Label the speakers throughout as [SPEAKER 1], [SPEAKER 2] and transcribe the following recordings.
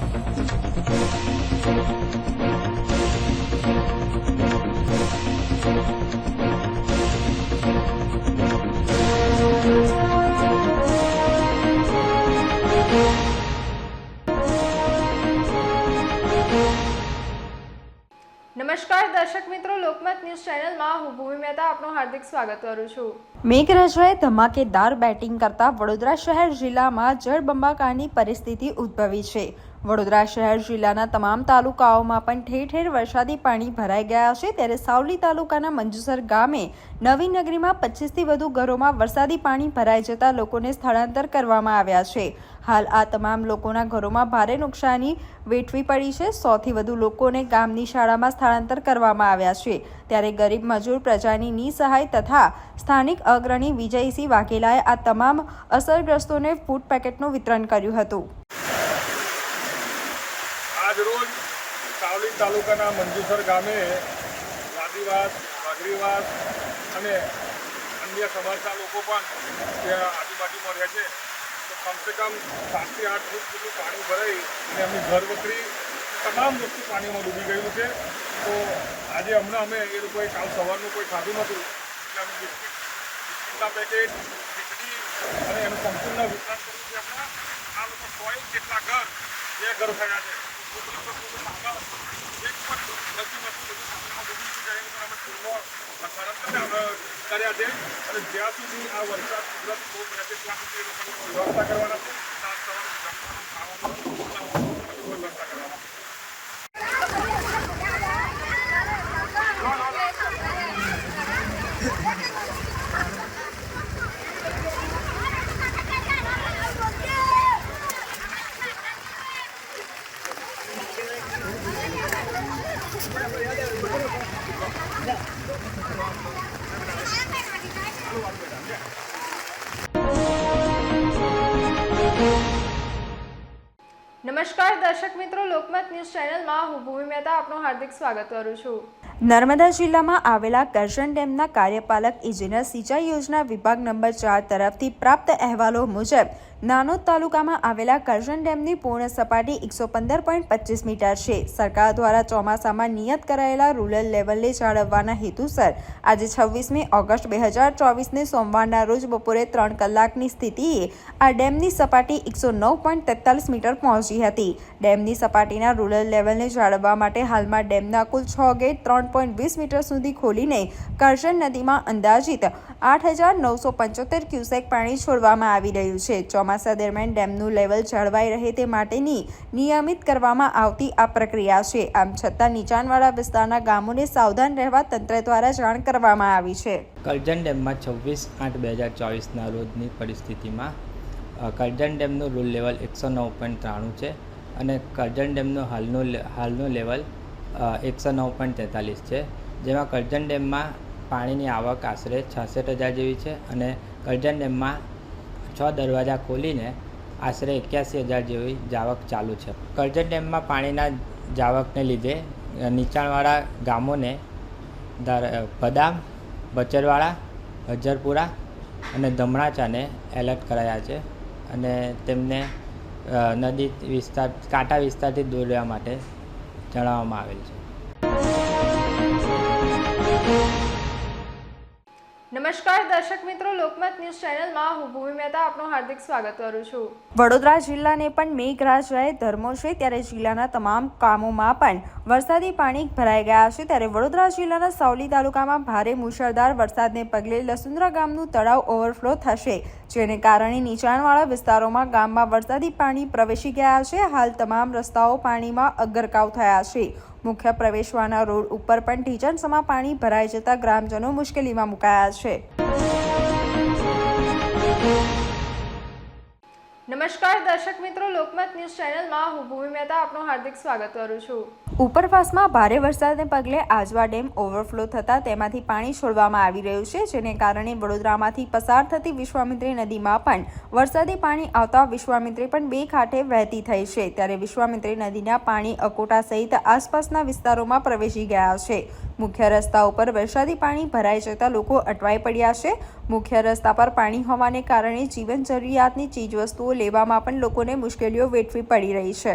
[SPEAKER 1] નમસ્કાર, દર્શક મિત્રો, લોકમત ન્યૂઝ ચેનલમાં હું ભૂમિ મહેતા આપનું હાર્દિક સ્વાગત કરું છું.
[SPEAKER 2] મેઘરાજાએ ધમાકેદાર બેટિંગ કરતા વડોદરા શહેર જિલ્લામાં જળબંબાકારની પરિસ્થિતિ ઉદ્ભવી છે. વડોદરા શહેર જિલ્લાના તમામ તાલુકાઓમાં પણ ઠેર ઠેર વરસાદી પાણી ભરાઈ ગયા છે. ત્યારે સાવલી તાલુકાના મંજુસર ગામે નવી નગરીમાં પચીસથી વધુ ઘરોમાં વરસાદી પાણી ભરાઈ જતા લોકોને સ્થળાંતર કરવામાં આવ્યા છે. હાલ આ તમામ લોકોના ઘરોમાં ભારે નુકસાની વેઠવી પડી છે. સૌથી વધુ લોકોને ગામની શાળામાં સ્થળાંતર કરવામાં આવ્યા છે. ત્યારે ગરીબ મજૂર પ્રજાની નિસહાય તથા સ્થાનિક અગ્રણી વિજયસિંહ વાઘેલાએ આ તમામ અસરગ્રસ્તોને ફૂડ પેકેટનું વિતરણ કર્યું હતું
[SPEAKER 3] આજ રોજ સાવલી તાલુકાના મંજુસર ગામે વાદીવાસ વાઘરીવાસ અને અન્ય સમાજના લોકો પણ ત્યાં આજુબાજુમાં રહે છે. તો કમસે કમ સાતથી આઠ ફૂટ જેટલું પાણી ભરાઈ અને એમની ઘર વકરી તમામ વસ્તુ પાણીમાં ડૂબી ગયું છે. તો આજે હમણાં અમે એ લોકોએ કાલ સવારનું કોઈ ખાધું નહોતું. એટલે અમે બિસ્કિટ પેકેટ ખીચડી અને એનું સંપૂર્ણ વિતરણ કર્યું છે હમણાં. આ લોકો સો જેટલા ઘર બે ઘર થયા છે. છે કર્યા છે અને જ્યાં સુધી આ વરસાદ કુદરત બહુ રહેશે ત્યાં સુધી એ લોકોની વ્યવસ્થા કરવાના છે
[SPEAKER 1] નમસ્કાર દર્શક મિત્રો લોકમત ન્યૂઝ ચેનલમાં હું ભૂમિ મહેતા આપનું હાર્દિક સ્વાગત કરું છું.
[SPEAKER 2] નર્મદા જિલ્લામાં આવેલા કરજણ ડેમના કાર્યપાલક ઇજનેર સિંચાઈ યોજના વિભાગ નંબર ચાર તરફથી પ્રાપ્ત અહેવાલો મુજબ, નાનોદ તાલુકામાં આવેલા કરજણ ડેમની પૂર્ણ સપાટી એકસો પંદર પોઈન્ટ પચીસ મીટર છે. સરકાર દ્વારા ચોમાસામાં નિયત કરાયેલા રૂરલ લેવલને જાળવવાના હેતુસર આજે છવ્વીસમી ઓગસ્ટ બે હજાર ચોવીસને સોમવારના રોજ બપોરે ત્રણ કલાકની સ્થિતિએ આ ડેમની સપાટી એકસો નવ પોઈન્ટ તેતાલીસ મીટર પહોંચી હતી. ડેમની સપાટીના રૂરલ લેવલને જાળવવા માટે હાલમાં ડેમના કુલ છ ગેટ ત્રણ પોઈન્ટ વીસ મીટર સુધી ખોલીને કરશન નદીમાં અંદાજિત આઠ હજાર નવસો પંચોતેર ક્યુસેક પાણી છોડવામાં આવી રહ્યું છે. ચોમાસા દરમિયાન ડેમનું લેવલ જળવાઈ રહે તે માટેની નિયમિત કરવામાં આવતી આ પ્રક્રિયા છે. આમ છતાં નીચાણવાળા વિસ્તારના ગામોને સાવધાન રહેવા તંત્ર દ્વારા જાણ કરવામાં આવી છે.
[SPEAKER 4] કરજણ ડેમમાં છવ્વીસ આઠ બે હજાર ચોવીસના રોજની પરિસ્થિતિમાં કરજણ ડેમનું રૂલ લેવલ એકસો નવ પોઈન્ટ ત્રાણું છે. અને કરજણ ડેમનું હાલનું હાલનું લેવલ એકસો નવ પોઈન્ટ તેતાલીસ છે. જેમાં કરજણ ડેમમાં પાણીની આવક આશરે છાસઠ હજાર જેવી છે અને કરજણ ડેમમાં છ દરવાજા ખોલીને આશરે એક્યાસી હજાર જેવી જાવક ચાલુ છે. કરજણ ડેમમાં પાણીના જાવકને લીધે નીચાણવાળા ગામોને બદામ, બચરવાળા, હજરપુરા અને ધમણાચાને એલર્ટ કરાયા છે અને તેમને નદી વિસ્તાર કાંટા વિસ્તારથી દોરવા માટે જણાવવામાં આવેલ છે.
[SPEAKER 1] નમસ્કાર, દર્શક મિત્રો, લોકમત ન્યૂઝ ચેનલમાં હું ભૂમિ મહેતા આપનું હાર્દિક સ્વાગત કરું છું.
[SPEAKER 2] વડોદરા જિલ્લાને પણ મેઘરાજાએ ધર્મો છે ત્યારે જિલ્લાના તમામ કામોમાં પણ વરસાદી પાણી ભરાઈ ગયા છે. ત્યારે વડોદરા જિલ્લાના સાવલી તાલુકામાં ભારે મુશળધાર વરસાદને પગલે લસુંદ્રા ગામનું તળાવ ઓવરફ્લો થશે, જેને કારણે નીચાણવાળા વિસ્તારોમાં ગામમાં વરસાદી પાણી પ્રવેશી ગયા છે. હાલ તમામ રસ્તાઓ પાણીમાં અગરકાવ થયા છે. મુખ્ય પ્રવેશવાના રોડ ઉપર પણ ઢીચણસમાં પાણી ભરાઈ જતા ગ્રામજનો મુશ્કેલીમાં મુકાયા છે.
[SPEAKER 1] નમસ્કાર, દર્શક મિત્રો, લોકમત ન્યૂઝ ચેનલમાં હું ભૂમિ મહેતા આપનું હાર્દિક સ્વાગત કરું છું.
[SPEAKER 2] ઉપરવાસમાં ભારે વરસાદને પગલે આજવા ડેમ ઓવરફ્લો થતાં તેમાંથી પાણી છોડવામાં આવી રહ્યું છે, જેને કારણે વડોદરામાંથી પસાર થતી વિશ્વામિત્રી નદીમાં પણ વરસાદી પાણી આવતા વિશ્વામિત્રી પણ બે કાંઠે વહેતી થઈ છે. ત્યારે વિશ્વામિત્રી નદીના પાણી અકોટા સહિત આસપાસના વિસ્તારોમાં પ્રવેશી ગયા છે. મુખ્ય રસ્તા ઉપર વરસાદી પાણી ભરાઈ જતાં લોકો અટવાઈ પડ્યા છે. મુખ્ય રસ્તા પર પાણી હોવાને કારણે જીવન જરૂરિયાતની ચીજવસ્તુઓ લેવામાં પણ લોકોને મુશ્કેલીઓ વેઠવી પડી રહી છે.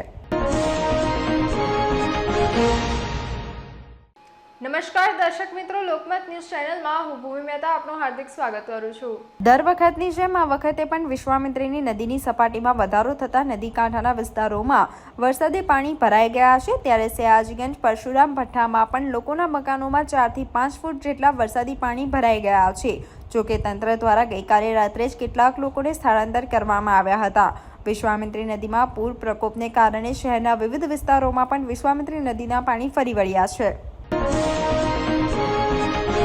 [SPEAKER 1] નમસ્કાર, દર્શક મિત્રો, લોકમત ન્યૂઝ ચેનલમાં હું ભૂમિ મહેતા આપનું હાર્દિક સ્વાગત કરું છું.
[SPEAKER 2] દર વખતની જેમ આ વખતે પણ વિશ્વામિત્રીની નદીની સપાટીમાં વધારો થતાં નદી કાંઠાના વિસ્તારોમાં વરસાદી પાણી ભરાઈ ગયા છે. ત્યારે સયાજગંજ પરશુરામ ભઠ્ઠામાં પણ લોકોના મકાનોમાં ચારથી પાંચ ફૂટ જેટલા વરસાદી પાણી ભરાઈ ગયા છે. જોકે તંત્ર દ્વારા ગઈકાલે રાત્રે જ કેટલાક લોકોને સ્થળાંતર કરવામાં આવ્યા હતા. વિશ્વામિત્રી નદીમાં પૂર પ્રકોપને કારણે શહેરના વિવિધ વિસ્તારોમાં પણ વિશ્વામિત્રી નદીના પાણી ફરી વળ્યા છે.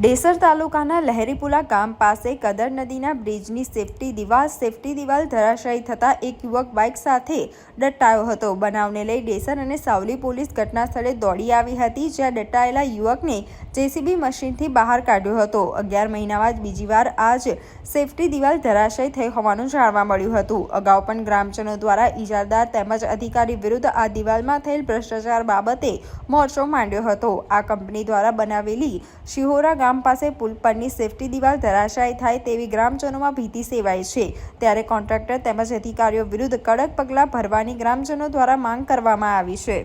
[SPEAKER 2] ડેસર તાલુકાના લહેરીપુલા ગામ પાસે કદર નદીના બ્રિજની સેફટી દિવાલ સેફટી દિવાલ ધરાશાયી થતાં એક યુવક બાઇક સાથે દટ્ટાયો હતો. બનાવને લઈ ડેસર અને સાવલી પોલીસ ઘટના સ્થળે દોડી આવી હતી, જ્યાં દટ્ટાયેલા યુવકને જેસીબી મશીનથી બહાર કાઢ્યો હતો. અગિયાર મહિનામાં જ બીજી વાર આ જ સેફટી દિવાલ ધરાશાયી થઈ હોવાનું જાણવા મળ્યું હતું. અગાઉ પણ ગ્રામજનો દ્વારા ઇજારદાર તેમજ અધિકારી વિરુદ્ધ આ દિવાલમાં થયેલ ભ્રષ્ટાચાર બાબતે મોરચો માંડ્યો હતો. આ કંપની દ્વારા બનાવેલી શિહોરા ગામ પાસે પુલ પરની સેફટી દિવાલ ધરાશાયી થાય તેવી ગ્રામજનોમાં ભીતિ સેવાય છે. ત્યારે કોન્ટ્રાક્ટર તેમજ અધિકારીઓ વિરુદ્ધ કડક પગલાં ભરવાની ગ્રામજનો દ્વારા માંગ કરવામાં આવી છે.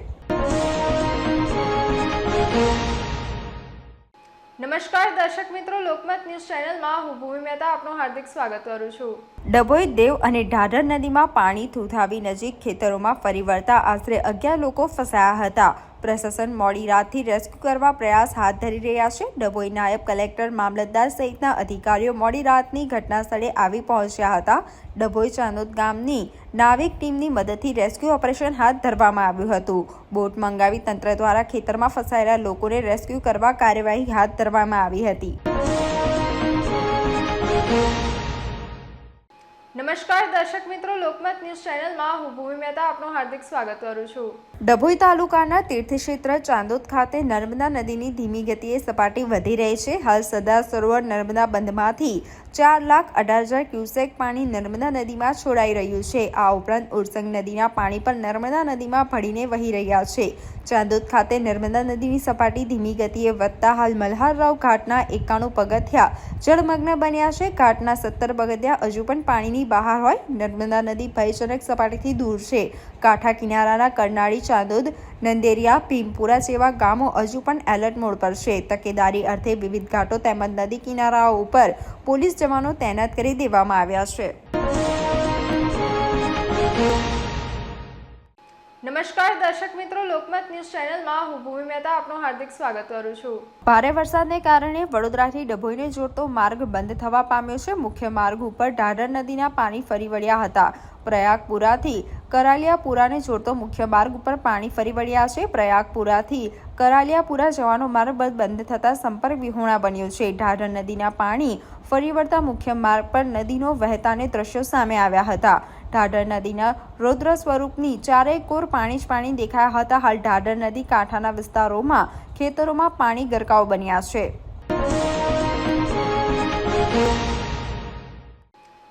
[SPEAKER 1] નમસ્કાર, દર્શક મિત્રો, લોકમત ન્યૂઝ ચેનલમાં હું ભૂમિ મહેતા આપનું હાર્દિક સ્વાગત કરું છું.
[SPEAKER 2] ડભોઈ દેવ અને ઢાઢર નદીમાં પાણી થૂથાવી નજીક ખેતરોમાં ફરી વળતા આશરે અગિયાર લોકો ફસાયા હતા. પ્રશાસન મોડી રાતથી રેસ્ક્યુ કરવા પ્રયાસ હાથ ધરી રહ્યા છે. ડભોઈ નાયબ કલેક્ટર મામલતદાર સહિતના અધિકારીઓ મોડી રાતની ઘટના સ્થળે આવી પહોંચ્યા હતા. ડભોઈ ચાંદોદ ગામની નાવિક ટીમની મદદથી રેસ્ક્યુ ઓપરેશન હાથ ધરવામાં આવ્યું હતું. બોટ મંગાવી તંત્ર દ્વારા ખેતરમાં ફસાયેલા લોકોને રેસ્ક્યુ કરવા કાર્યવાહી હાથ ધરવામાં આવી હતી.
[SPEAKER 1] નમસ્કાર, દર્શક મિત્રો, લોકમત ન્યૂઝ ચેનલમાં હું ભૂમિ મહેતા આપનું હાર્દિક સ્વાગત કરું છું.
[SPEAKER 2] ડભોઈ તાલુકાના તીર્થક્ષેત્ર ચાંદોદ ખાતે નર્મદા નદીની ધીમી ગતિએ સપાટી વધી રહી છે. હાલ સરદાર સરોવર નર્મદા બંધમાંથી ચાર લાખ અઢાર હજાર ક્યુસેક પાણી નર્મદા નદીમાં છોડાઈ રહ્યું છે. આ ઉપરાંત ઉરસંગ નદીના પાણી પણ નર્મદા નદીમાં ભળીને વહી રહ્યા છે. ચાંદોદ ખાતે નર્મદા નદીની સપાટી ધીમી ગતિએ વધતા હાલ મલ્હારરાવ ઘાટના એકાણું પગથિયા જળમગ્ન બન્યા છે. ઘાટના સત્તર પગથિયા હજુ પણ પાણીની બહાર હોય. નર્મદા નદી ભયજનક સપાટીથી દૂર છે. કાંઠા કિનારાના કરનાળી ચાંદોદ, નંદેરિયા, ભીમપુરા જેવા ગામો હજુ પણ એલર્ટ મોડ પર છે. તકેદારી અર્થે વિવિધ ઘાટો તેમજ નદી કિનારાઓ ઉપર પોલીસ જવાનો તૈનાત કરી દેવામાં આવ્યા છે.
[SPEAKER 1] નમસ્કાર, દર્શક મિત્રો, લોકમત ન્યૂઝ ચેનલમાં હું ભૂમિ મહેતા આપનું હાર્દિક સ્વાગત કરું છું.
[SPEAKER 2] ભારે વરસાદને કારણે વડોદરાથી ડભોઈને જોડતો માર્ગ બંધ થવા પામ્યો છે. મુખ્ય માર્ગ ઉપર ઢાઢર નદીના પાણી ફરી વળ્યા હતા. પ્રયાગપુરાથી કરાલિયાપુરાને જોડતો મુખ્ય માર્ગ ઉપર પાણી ફરી વળ્યા છે. પ્રયાગપુરાથી કરાલિયાપુરા જવાનો માર્ગ બંધ થતાં સંપર્ક વિહોણા બન્યો છે. ઢાઢર નદીના પાણી ફરી વળતા મુખ્ય માર્ગ પર નદીનો વહેતાને દ્રશ્યો સામે આવ્યા હતા. ઢાઢર નદીના રૌદ્ર સ્વરૂપની ચારેય કોર પાણી જ પાણી દેખાયા હતા. હાલ ઢાઢર નદી કાંઠાના વિસ્તારોમાં ખેતરોમાં પાણી ગરકાવ બન્યા છે.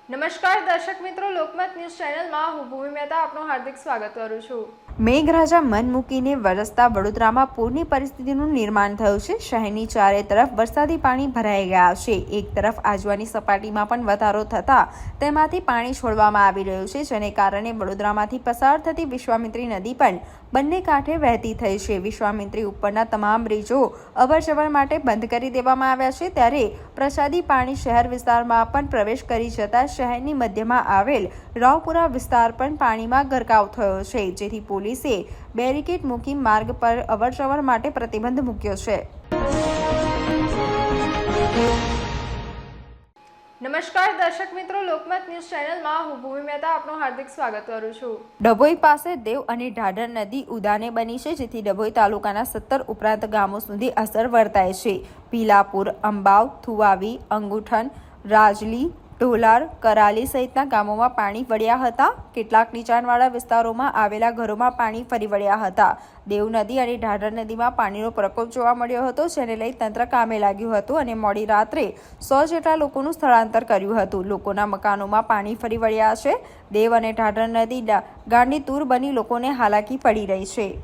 [SPEAKER 1] નમસ્કાર, દર્શક મિત્રો, લોકમત ન્યૂઝ ચેનલમાં હું ભૂમિ મહેતા આપનું હાર્દિક સ્વાગત કરું છું.
[SPEAKER 2] મેઘરાજા મન મૂકીને વરસતા વડોદરામાં પૂરની પરિસ્થિતિનું નિર્માણ થયું છે. શહેરની ચારે તરફ વરસાદી પાણી ભરાઈ ગયા છે. એક તરફ આજવાની સપાટીમાં પણ વધારો થતાં તેમાંથી પાણી છોડવામાં આવી રહ્યું છે, જેને કારણે વડોદરામાંથી પસાર થતી વિશ્વામિત્રી નદી પણ બંને કાંઠે વહેતી થઈ છે. વિશ્વામિત્રી ઉપરના તમામ બ્રિજો અવરજવર માટે બંધ કરી દેવામાં આવ્યા છે. ત્યારે પ્રસાદી પાણી શહેર વિસ્તારમાં પણ પ્રવેશ કરી જતા શહેરની મધ્યમાં આવેલ રાવપુરા વિસ્તાર પણ પાણીમાં ગરકાવ થયો છે. જેથી પોલીસે બેરિકેડ મૂકી માર્ગ પર અવરજવર માટે પ્રતિબંધ મૂક્યો છે.
[SPEAKER 1] નમસ્કાર, દર્શક મિત્રો, લોકમત ન્યૂઝ ચેનલમાં હું ભૂમિ મહેતા આપનું હાર્દિક સ્વાગત કરું છું.
[SPEAKER 2] ડભોઈ પાસે દેવ અને ઢાઢર નદી ઉદાને બની છે, જેથી ડભોઈ તાલુકાના સત્તર ઉપરાંત ગામો સુધી અસર વર્તાય છે. પીલાપુર, અંબાવ, થુવાવી, અંગુઠન, રાજલી ઢોલાર કરાલી સહિતના ગામોમાં પાણી વળ્યા હતા. કેટલાક નીચાણવાળા વિસ્તારોમાં આવેલા ઘરોમાં પાણી ફરી વળ્યા હતા. દેવ નદી અને ઢાઢર નદીમાં પાણીનો પ્રકોપ જોવા મળ્યો હતો, જેને લઈ તંત્ર કામે લાગ્યું હતું અને મોડી રાત્રે સો જેટલા લોકોનું સ્થળાંતર કર્યું હતું. લોકોના મકાનોમાં પાણી ફરી વળ્યા છે. દેવ અને ઢાઢર નદી ડા- ગાંડી તૂર બની લોકોને હાલાકી પડી રહી છે.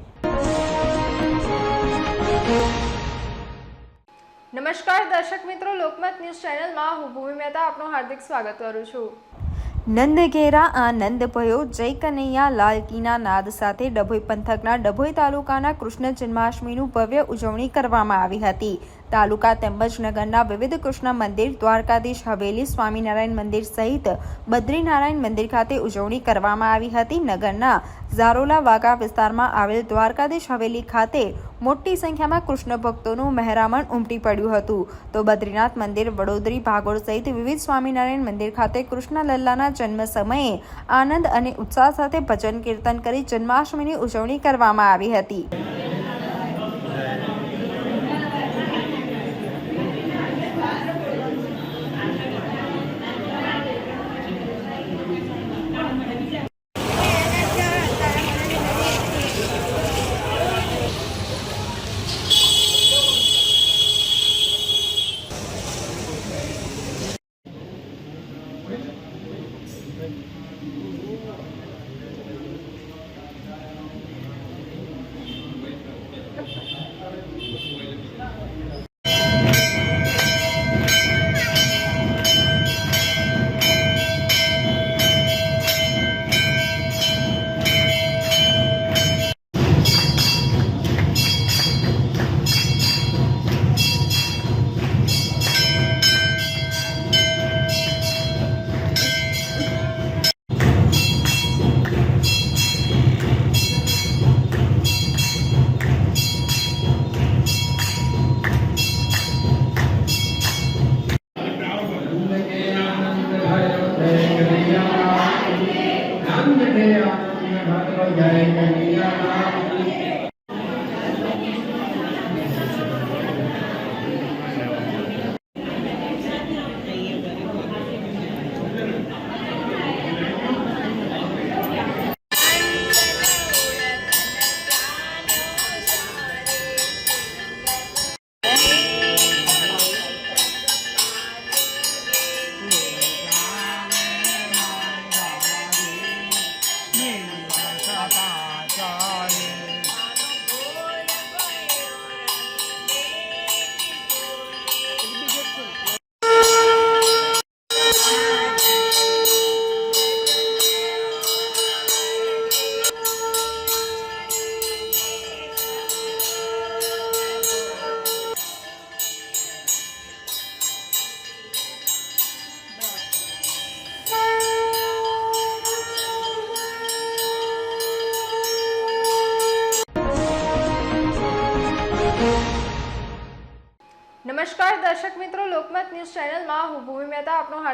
[SPEAKER 1] નમસ્કાર, દર્શક મિત્રો, લોકમત ન્યૂઝ ચેનલમાં હું ભૂમિ મહેતા આપનું હાર્દિક સ્વાગત કરું છું.
[SPEAKER 2] નંદ ઘેરા આનંદ ભયો, જય કનૈયા, લાલ કીના નાદ સાથે ડભોઈ પંથકના ડભોઈ તાલુકાના કૃષ્ણ જન્માષ્ટમીનું ભવ્ય ઉજવણી કરવામાં આવી હતી. તાલુકા તેમજ નગરના વિવિધ કૃષ્ણ મંદિર, દ્વારકાધીશ હવેલી સ્વામિનારાયણ મંદિર સહિત બદ્રીનારાયણ મંદિર ખાતે ઉજવણી કરવામાં આવી હતી. નગરના ઝારોલા વાગા વિસ્તારમાં આવેલ દ્વારકાધીશ હવેલી ખાતે મોટી સંખ્યામાં કૃષ્ણ ભક્તોનું મહેરામણ ઉમટી પડ્યું હતું. તો બદ્રીનાથ મંદિર, વડોદરી, ભાગોળ સહિત વિવિધ સ્વામિનારાયણ મંદિર ખાતે કૃષ્ણ લલ્લાના જન્મ સમયે આનંદ અને ઉત્સાહ સાથે ભજન કીર્તન કરી જન્માષ્ટમીની ઉજવણી કરવામાં આવી હતી.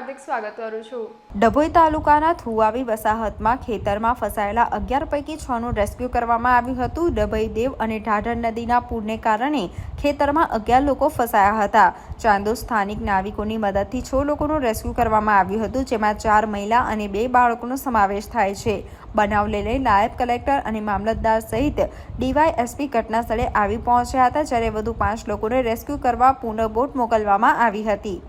[SPEAKER 1] હાર્દિક સ્વાગત કરું છું.
[SPEAKER 2] ડભોઈ તાલુકાના થુવાવી વસાહતમાં ખેતરમાં ફસાયેલા અગિયાર પૈકી છનું રેસ્ક્યુ કરવામાં આવ્યું હતું. ડભોઈ દેવ અને ઢાઢર નદીના પૂરને કારણે ખેતરમાં અગિયાર લોકો ફસાયા હતા. ચાંદો સ્થાનિક નાવિકોની મદદથી છ લોકોનું રેસ્ક્યુ કરવામાં આવ્યું હતું, જેમાં ચાર મહિલા અને બે બાળકોનો સમાવેશ થાય છે. બનાવ લઈને નાયબ કલેક્ટર અને મામલતદાર સહિત ડીવાયએસપી ઘટના સ્થળે આવી પહોંચ્યા હતા, જ્યારે વધુ પાંચ લોકોને રેસ્ક્યુ કરવા પુનઃ બોટ મોકલવામાં આવી હતી.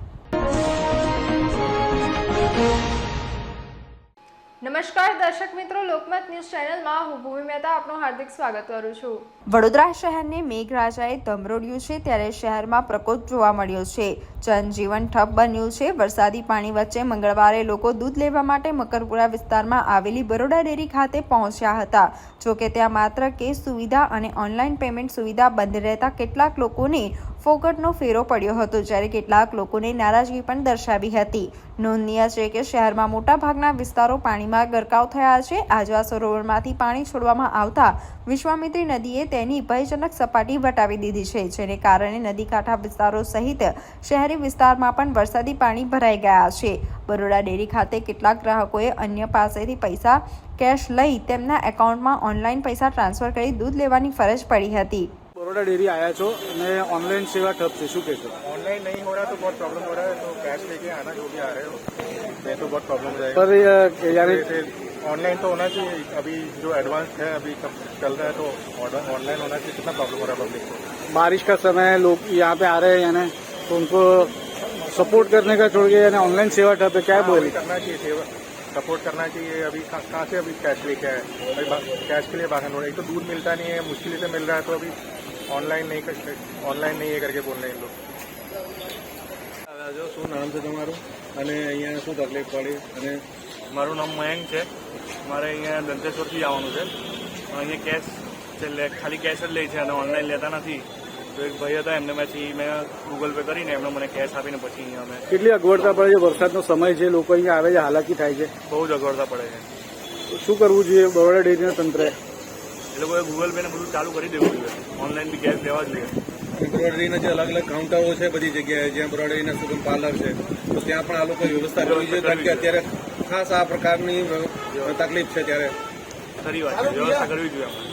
[SPEAKER 1] નમસ્કાર, દર્શક મિત્રો, લોકમત ન્યૂઝ ચેનલમાં હું ભૂમિ મહેતા આપનું હાર્દિક સ્વાગત કરું છું.
[SPEAKER 2] વડોદરા શહેરને મેઘરાજાએ ધમરોડ્યું છે ત્યારે શહેરમાં પ્રકોપ જોવા મળ્યો છે. જનજીવન ઠપ બન્યું છે. વરસાદી પાણી વચ્ચે મંગળવારે લોકો દૂધ લેવા માટે મકરપુરા વિસ્તારમાં આવેલી બરોડા ડેરી ખાતે પહોંચ્યા હતા. જોકે ત્યાં માત્ર કેશ સુવિધા અને ઓનલાઈન પેમેન્ટ સુવિધા બંધ રહેતા કેટલાક લોકોને ફોકટનો ફેરો પડ્યો હતો જ્યારે કેટલાક લોકોને નારાજગી પણ દર્શાવી હતી. નોંધનીય છે કે શહેરમાં મોટાભાગના વિસ્તારો પાણીમાં ગરકાવ થયા છે. આજવા સરોવરમાંથી પાણી છોડવામાં આવતા વિશ્વામિત્રી નદીએ તેની ભયજનક સપાટી વટાવી દીધી છે, જેને કારણે નદી કાંઠા વિસ્તારો સહિત શહેરી વિસ્તારમાં પણ વરસાદી પાણી ભરાઈ ગયા છે. બરોડા ડેરી ખાતે કેટલાક ગ્રાહકોએ અન્ય પાસેથી પૈસા કેશ લઈ તેમના એકાઉન્ટમાં ઓનલાઈન પૈસા ટ્રાન્સફર કરી દૂધ લેવાની ફરજ પડી હતી.
[SPEAKER 5] बड़ौदा डेयरी आया છો અને ऑनलाइन सेवा ठप છે શું કહેશો
[SPEAKER 3] ऑनलाइन नहीं हो रहा तो बहुत प्रॉब्लम हो रहा है तो कैश लेके आना जो भी आ रहे हो नहीं तो बहुत प्रॉब्लम हो जाएगा
[SPEAKER 5] पर अ, यानी
[SPEAKER 3] जैसे ऑनलाइन तो होना चाहिए अभी जो एडवांस है अभी कब चल रहा है तो ऑनलाइन होना चाहिए कितना प्रॉब्लम हो रहा है पब्लिक को
[SPEAKER 5] बारिश का समय है लोग यहाँ पे आ रहे हैं यानी तो उनको सपोर्ट करने का छोड़ के यानी ऑनलाइन सेवा ठप है क्या
[SPEAKER 3] हाँ,
[SPEAKER 5] बोले
[SPEAKER 3] वही करना चाहिए सेवा सपोर्ट करना चाहिए अभी कहाँ कहाँ से अभी कैश लेके आए अभी बा- कैश के लिए भागन हो रहा है एक तो दूध मिलता नहीं है मुश्किल से मिल रहा है तो अभी ઓનલાઈન નહીં ઓનલાઈન નહીં એ કરકે બોલ નહીં
[SPEAKER 5] લોકો શું નામ છે તમારું? અને અહીંયા શું તકલીફ પડી? અને
[SPEAKER 6] મારું નામ મયંક છે. મારે અહીંયા દંતેશ્વરથી આવવાનું છે. અહીંયા કેશ છે ખાલી કેશ જ લે છે અને ઓનલાઈન લેતા નથી. તો એક ભાઈ હતા એમને પછી મેં ગૂગલ પે કરીને એમણે મને કેશ આપીને પછી અહીંયા અમે
[SPEAKER 5] કેટલી અગવડતા પડે છે વરસાદનો સમય છે? લોકો અહીંયા આવે છે હાલાકી થાય છે.
[SPEAKER 6] બહુ જ અગવડતા પડે છે.
[SPEAKER 5] શું કરવું જોઈએ? બરોડા ડેરીના તંત્રે?
[SPEAKER 6] એ લોકોએ ગૂગલ પે ને બધું ચાલુ કરી દેવું જોઈએ. ઓનલાઈન બી કેશ લેવા જોઈએ.
[SPEAKER 7] એમ્બ્રોઇડરીના જે અલગ અલગ કાઉન્ટરો છે બધી જગ્યાએ જ્યાં એમ્બ્રોઇડરીના સુગમ પાર્લર છે તો ત્યાં પણ આ લોકોએ વ્યવસ્થા કરવી જોઈએ કારણ કે અત્યારે ખાસ આ પ્રકારની તકલીફ છે ત્યારે.
[SPEAKER 6] ખરી વાત છે. વ્યવસ્થા કરવી જોઈએ આપણે.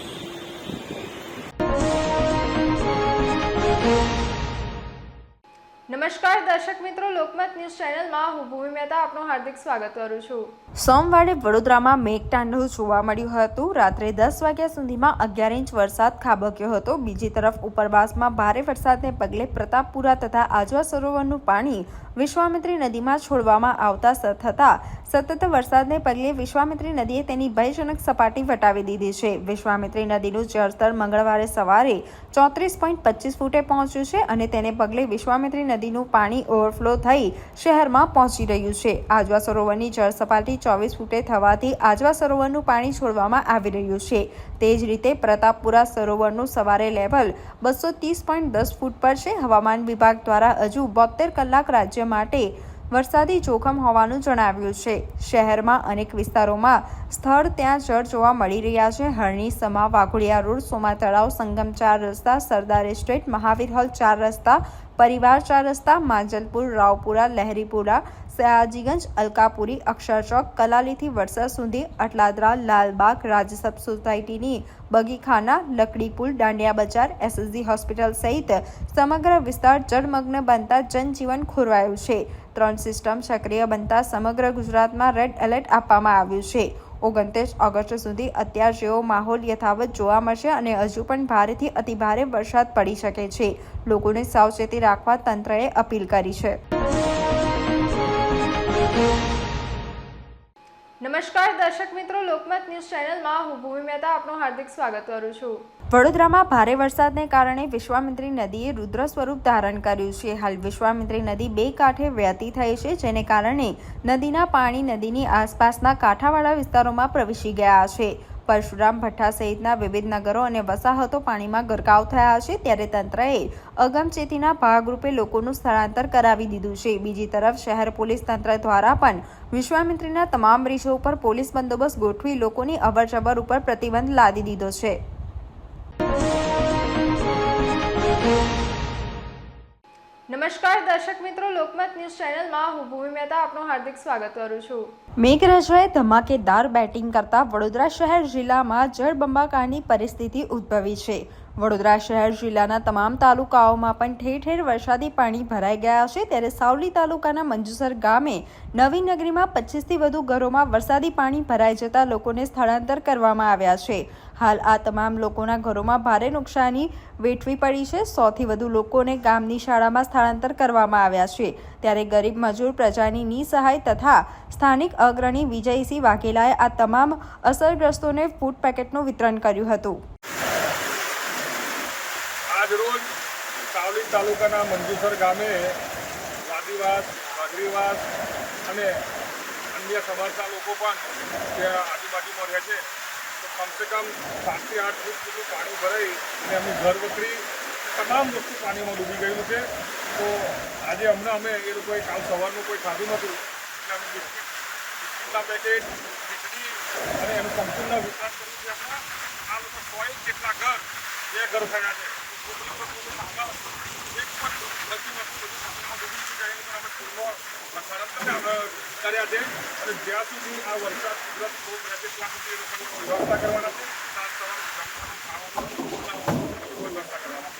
[SPEAKER 1] નમસ્કાર, દર્શક મિત્રો, લોકમત ન્યૂઝ ચેનલમાં હું ભૂમિ મહેતા આપનું હાર્દિક સ્વાગત કરું છું.
[SPEAKER 2] સોમવારે વડોદરામાં મેઘતાંડવ જોવા મળ્યું હતું. રાત્રે દસ વાગ્યા સુધીમાં અગિયાર ઇંચ વરસાદ ખાબક્યો હતો. બીજી તરફ ઉપરવાસમાં ભારે વરસાદને પગલે પ્રતાપપુરા તથા આજવા સરોવરનું પાણી વિશ્વામિત્રી નદીમાં છોડવામાં આવતા થતા સતત વરસાદને પગલે વિશ્વામિત્રી નદીએ તેની ભયજનક સપાટી વટાવી દીધી છે. વિશ્વામિત્રી નદીનું જળસ્તર મંગળવારે સવારે ચોત્રીસ પોઈન્ટ પચીસ ફૂટે પહોંચ્યું છે અને તેને પગલે વિશ્વામિત્રી નદીનું પાણી ઓવરફ્લો થઈ શહેરમાં પહોંચી રહ્યું છે. આજવા સરોવરની જળ સપાટી ચોવીસ ફૂટે થવાથી આજવા સરોવરનું પાણી છોડવામાં આવી રહ્યું છે. તે જ રીતે પ્રતાપપુરા સરોવરનું સવારે લેવલ બસો ત્રીસ પોઈન્ટ દસ ફૂટ પર છે. હવામાન વિભાગ દ્વારા હજુ બોતેર કલાક રાજ્ય માટે વરસાદી જોખમ હોવાનું જણાવ્યું છે. શહેરમાં અનેક વિસ્તારોમાં સ્થળ ત્યાં જળ જોવા મળી રહ્યા છે. હરણી, સમા, વાઘોડિયા રોડ, સોમા તળાવ, સંગમ ચાર રસ્તા, સરદાર એસ્ટેટ, મહાવીર હોલ ચાર રસ્તા, પરિવાર ચાર રસ્તા, માંજલપુર, રાવપુરા, લહેરીપુરા, સયાજીગંજ, અલકાપુરી અક્ષરચોક કલાલીથી વડસર સુધી અટલાદરા, લાલબાગ રાજસબ સોસાયટીની બગીખાના, લકડીપુલ, દાંડિયા બજાર, એસએસજી હોસ્પિટલ સહિત સમગ્ર વિસ્તાર જળમગ્ન બનતા જનજીવન ખોરવાયું છે. ત્રણ સિસ્ટમ સક્રિય બનતા સમગ્ર ગુજરાતમાં રેડ એલર્ટ આપવામાં આવ્યું છે. ઓગણત્રીસ ઓગસ્ટ સુધી અત્યાર જેવો માહોલ યથાવત જોવા મળશે અને હજુ પણ ભારેથી અતિભારે વરસાદ પડી શકે છે. લોકોને સાવચેતી રાખવા તંત્રએ અપીલ કરી છે.
[SPEAKER 1] નમસ્કાર, દર્શક મિત્રો, લોકમત ન્યૂઝ ચેનલમાં હું ભૂમિ મહેતા આપનું હાર્દિક સ્વાગત કરું છું.
[SPEAKER 2] વડોદરામાં ભારે વરસાદને કારણે વિશ્વામિત્રી નદીએ રુદ્ર સ્વરૂપ ધારણ કર્યું છે. હાલ વિશ્વામિત્રી નદી બે કાંઠે વહેતી થઈ છે, જેને કારણે નદીના પાણી નદીની આસપાસના કાંઠાવાળા વિસ્તારોમાં પ્રવેશી ગયા છે. પરશુરામ ભઠ્ઠા સહિતના વિવિધ નગરો અને વસાહતો પાણીમાં ગરકાવ થયા છે ત્યારે તંત્રએ અગમચેતીના ભાગરૂપે લોકોનું સ્થળાંતર કરાવી દીધું છે. બીજી તરફ શહેર પોલીસ તંત્ર દ્વારા પણ વિશ્વામિત્રીના તમામ બ્રિજો ઉપર પોલીસ બંદોબસ્ત ગોઠવી લોકોની અવરજવર ઉપર પ્રતિબંધ લાદી દીધો છે.
[SPEAKER 1] નમસ્કાર, દર્શક મિત્રો, લોકમત ન્યૂઝ ચેનલમાં હું ભૂમિ મહેતા આપનું હાર્દિક સ્વાગત કરું છું.
[SPEAKER 2] મેઘરાજાએ ધમાકેદાર બેટિંગ કરતા વડોદરા શહેર જિલ્લામાં જળબંબાકારની પરિસ્થિતિ ઉદ્ભવી છે. વડોદરા શહેર જિલ્લાના તમામ તાલુકાઓમાં પણ ઠેર ઠેર વરસાદી પાણી ભરાઈ ગયા છે. ત્યારે સાવલી તાલુકાના મંજુસર ગામે નવી નગરીમાં પચીસથી વધુ ઘરોમાં વરસાદી પાણી ભરાઈ જતા લોકોને સ્થળાંતર કરવામાં આવ્યા છે. હાલ આ તમામ લોકોના ઘરોમાં ભારે નુકસાની વેઠવી પડી છે. સોથી વધુ લોકોને ગામની શાળામાં સ્થળાંતર કરવામાં આવ્યા છે. ત્યારે ગરીબ મજૂર પ્રજાની નિસહાય તથા સ્થાનિક અગ્રણી વિજયસિંહ વાઘેલાએ આ તમામ અસરગ્રસ્તોને ફૂડ પેકેટનું વિતરણ કર્યું હતું.
[SPEAKER 3] આજરોજ સાવલી તાલુકાના મંજુસર ગામે વાદીવાસ વાઘરીવાસ અને અન્ય સમાજના લોકો પણ ત્યાં આજુબાજુમાં રહે છે. કમસે કમ સાતથી આઠ ફૂટ જેટલું પાણી ભરાઈ અને એમની ઘર વખરી તમામ વસ્તુ પાણીમાં ડૂબી ગયું છે. તો આજે હમણાં અમે એ લોકોએ કાલ સવારનું કોઈ ખાધું નહોતું. એટલે અમે બિસ્કિટ પેકેટ ખીચડી અને એનું સંપૂર્ણ વિતરણ કર્યું છે હમણાં. આ લોકો સોય કેટલા ઘર બે ઘર થયા છે. છે કર્યા છે અને જ્યાં સુધી આ વરસાદ કુદરત ખૂબ રહેશે ત્યાં સુધી એ લોકોની વ્યવસ્થા કરવાના છે જમવાનું ખાવાનું વ્યવસ્થા કરવાના છે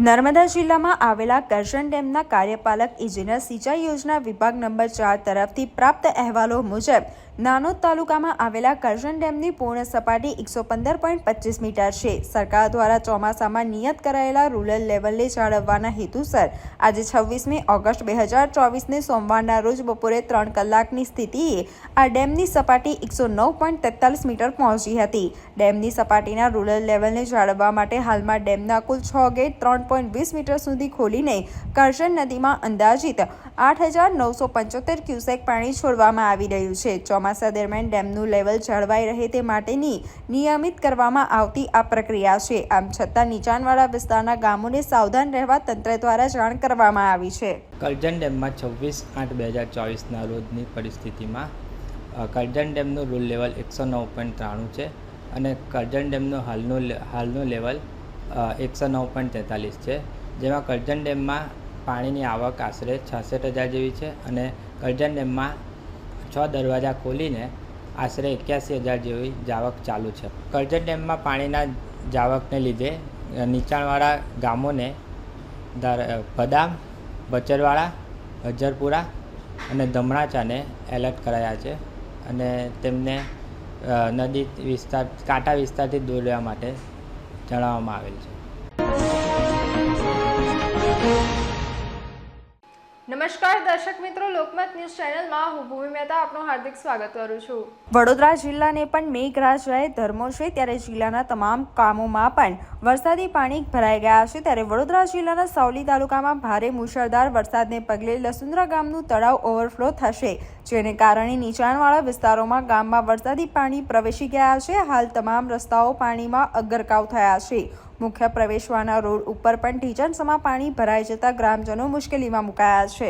[SPEAKER 2] નર્મદા જિલ્લામાં આવેલા કરજણ ડેમના કાર્યપાલક ઇજનેર સિંચાઈ યોજના વિભાગ નંબર ચાર તરફથી પ્રાપ્ત અહેવાલો મુજબ, નાનોદ તાલુકામાં આવેલા કરજણ ડેમની પૂર્ણ સપાટી એકસો પંદર પોઈન્ટ પચીસ મીટર છે. સરકાર દ્વારા ચોમાસામાં નિયત કરાયેલા રૂરલ લેવલને જાળવવાના હેતુસર આજે છવ્વીસમી ઓગસ્ટ બે હજાર ચોવીસને સોમવારના રોજ બપોરે ત્રણ કલાકની સ્થિતિએ આ ડેમની સપાટી એકસો નવ પોઈન્ટ તેતાલીસ મીટર પહોંચી હતી. ડેમની સપાટીના રૂરલ લેવલને જાળવવા માટે હાલમાં ડેમના કુલ છ ગેટ, ત્રણ પોઈન્ટ વીસ મીટર સુધી ખોલીને કરજણ નદીમાં અંદાજિત આઠ હજાર નવસો પંચોતેર ક્યુસેક પાણી છોડવામાં આવી રહ્યું છે. ચોમાસા દરમિયાન ડેમનું લેવલ જળવાઈ રહે તે માટેની નિયમિત કરવામાં આવતી આ પ્રક્રિયા છે. આમ છતાં નીચાણવાળા વિસ્તારના ગામોને સાવધાન રહેવા તંત્ર દ્વારા જાણ કરવામાં આવી છે.
[SPEAKER 4] કરજણ ડેમમાં છવ્વીસ આઠ બે હજાર ચોવીસના રોજની પરિસ્થિતિમાં કરજણ ડેમનું રૂલ લેવલ એકસો નવ પોઈન્ટ ત્રાણું છે અને કરજણ ડેમનું હાલનું હાલનું લેવલ એકસો નવ પોઈન્ટ તેતાલીસ છે, જેમાં કરજણ ડેમમાં પાણીની આવક આશરે છાસઠ હજાર જેવી છે અને કરજણ ડેમમાં છ દરવાજા ખોલીને આશરે એક્યાસી હજાર જેવી જાવક ચાલુ છે. કરજણ ડેમમાં પાણીના જાવકને લીધે નીચાણવાળા ગામોને બદામ, બચરવાળા, હજરપુરા અને ધમણાચાને એલર્ટ કરાયા છે અને તેમને નદી વિસ્તાર, કાંટા વિસ્તારથી દૂર રહેવા માટે જણાવવામાં આવેલ છે.
[SPEAKER 1] નમસ્કાર, દર્શક મિત્રો, લોકમત ન્યૂઝ ચેનલમાં હું ભૂમિ મહેતા આપનું હાર્દિક સ્વાગત કરું છું.
[SPEAKER 2] વડોદરા જિલ્લાને પણ મેઘરાજાએ ધર્મો છે ત્યારે જિલ્લાના તમામ કામોમાં પણ વરસાદી પાણી ભરાઈ ગયા છે ત્યારે વડોદરા જિલ્લાના સાવલી તાલુકામાં ભારે મુશળધાર વરસાદને પગલે લસુંદ્રા ગામનું તળાવ ઓવરફ્લો થશે, જેને કારણે નીચાણવાળા વિસ્તારોમાં ગામમાં વરસાદી પાણી પ્રવેશી ગયા છે. હાલ તમામ રસ્તાઓ પાણીમાં અગરકાવ થયા છે. મુખ્ય પ્રવેશવાના રોડ ઉપર પણ ઢીચણસમાં પાણી ભરાઈ જતા ગ્રામજનો મુશ્કેલીમાં મુકાયા છે.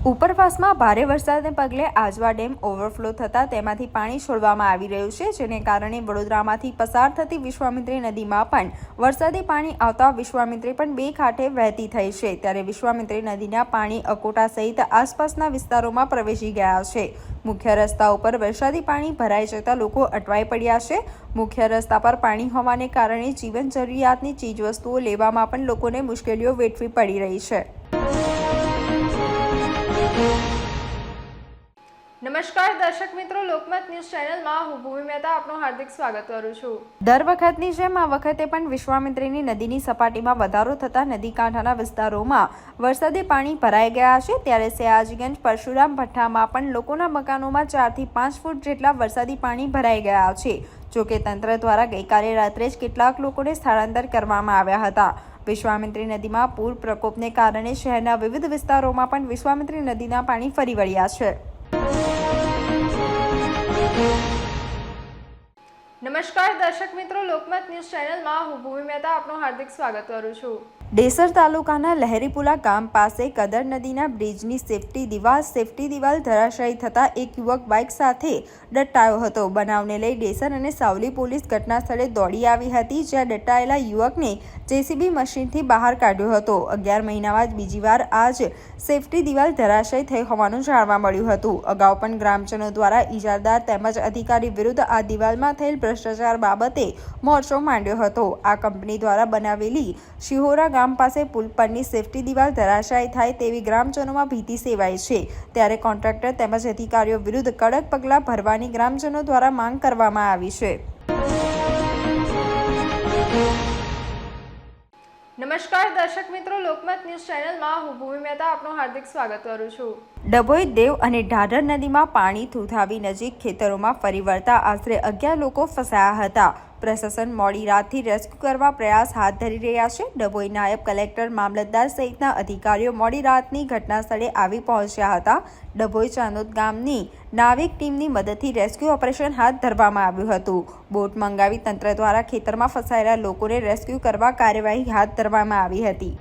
[SPEAKER 2] ઉપરવાસમાં ભારે વરસાદને પગલે આજવા ડેમ ઓવરફ્લો થતાં તેમાંથી પાણી છોડવામાં આવી રહ્યું છે, જેને કારણે વડોદરામાંથી પસાર થતી વિશ્વામિત્રી નદીમાં પણ વરસાદી પાણી આવતા વિશ્વામિત્રી પણ બે કાંઠે વહેતી થઈ છે. ત્યારે વિશ્વામિત્રી નદીના પાણી અકોટા સહિત આસપાસના વિસ્તારોમાં પ્રવેશી ગયા છે. મુખ્ય રસ્તા ઉપર વરસાદી પાણી ભરાઈ જતા લોકો અટવાઈ પડ્યા છે. મુખ્ય રસ્તા પર પાણી હોવાને કારણે જીવન જરૂરિયાતની ચીજવસ્તુઓ લેવામાં પણ લોકોને મુશ્કેલીઓ વેઠવી પડી રહી છે.
[SPEAKER 1] નમસ્કાર, દર્શક મિત્રો, લોકમત ન્યૂઝ ચેનલમાં હું ભૂમિ મહેતા આપનું હાર્દિક સ્વાગત કરું છું.
[SPEAKER 2] દર વખતની જેમ આ વખતે પણ વિશ્વામિત્રીની નદીની સપાટીમાં વધારો થતા નદી કાંઠાના વિસ્તારોમાં વરસાદી પાણી ભરાઈ ગયા છે. ત્યારે સયાજગંજ, પરશુરામ ભઠ્ઠામાં પણ લોકોના મકાનોમાં ચારથી પાંચ ફૂટ જેટલા વરસાદી પાણી ભરાઈ ગયા છે. જોકે તંત્ર દ્વારા ગઈકાલે રાત્રે જ કેટલાક લોકોને સ્થળાંતર કરવામાં આવ્યા હતા. વિશ્વામિત્રી નદીમાં પૂર પ્રકોપને કારણે શહેરના વિવિધ વિસ્તારોમાં પણ વિશ્વામિત્રી નદીના પાણી ફરી વળ્યા છે.
[SPEAKER 1] નમસ્કાર, દર્શક મિત્રો, લોકમત ન્યૂઝ ચેનલમાં હું ભૂમિ મહેતા આપનું હાર્દિક સ્વાગત કરું છું.
[SPEAKER 2] ડેસર તાલુકાના લહેરીપુલા ગામ પાસે કદર નદીના બ્રિજની સેફટી દિવાલ સેફટી દિવાલ ધરાશાયી થતા એક યુવક બાઇક સાથે દટ્ટાયો હતો. બનાવને લઈ ડેસર અને સાવલી પોલીસ ઘટના સ્થળે દોડી આવી હતી, જ્યાં દટાયેલા યુવકને જેસીબી મશીનથી બહાર કાઢ્યો હતો. અગિયાર મહિના બાદ બીજી વાર આજ સેફટી દિવાલ ધરાશાયી થઈ હોવાનું જાણવા મળ્યું હતું. અગાઉ પણ ગ્રામજનો દ્વારા ઇજારદાર તેમજ અધિકારી વિરુદ્ધ આ દિવાલમાં થયેલ ભ્રષ્ટાચાર બાબતે મોરચો માંડ્યો હતો. આ કંપની દ્વારા બનાવેલી શિહોરા ગામ પાસે પુલ પરની સેફટી દિવાલ ધરાશાયી થાય તેવી ગ્રામજનોમાં ભીતિ સેવાય છે. ત્યારે કોન્ટ્રાક્ટર તેમજ અધિકારીઓ વિરુદ્ધ કડક પગલાં ભરવાની ગ્રામજનો દ્વારા માંગ કરવામાં આવી છે.
[SPEAKER 1] નમસ્કાર દર્શક મિત્રો. લોકમત ન્યૂઝ ચેનલમાં હું ભૂમિ મહેતા આપનું હાર્દિક સ્વાગત કરું છું.
[SPEAKER 2] ડભોઈ દેવ અને ઢાઢર નદીમાં પાણી થૂથાવી નજીક ખેતરોમાં ફરી વળતા આશરે અગિયાર લોકો ફસાયા હતા. પ્રશાસન મોડી રાતથી રેસ્ક્યુ કરવા પ્રયાસ હાથ ધરી રહ્યા છે. ડભોઈ નાયબ કલેક્ટર મામલતદાર સહિતના અધિકારીઓ મોડી રાતની ઘટના સ્થળે આવી પહોંચ્યા હતા. ડભોઈ ચાંદોદ ગામની નાવિક ટીમની મદદથી રેસ્ક્યુ ઓપરેશન હાથ ધરવામાં આવ્યું હતું. બોટ મંગાવી તંત્ર દ્વારા ખેતરમાં ફસાયેલા લોકોને રેસ્ક્યુ કરવા કાર્યવાહી હાથ ધરવામાં આવી હતી.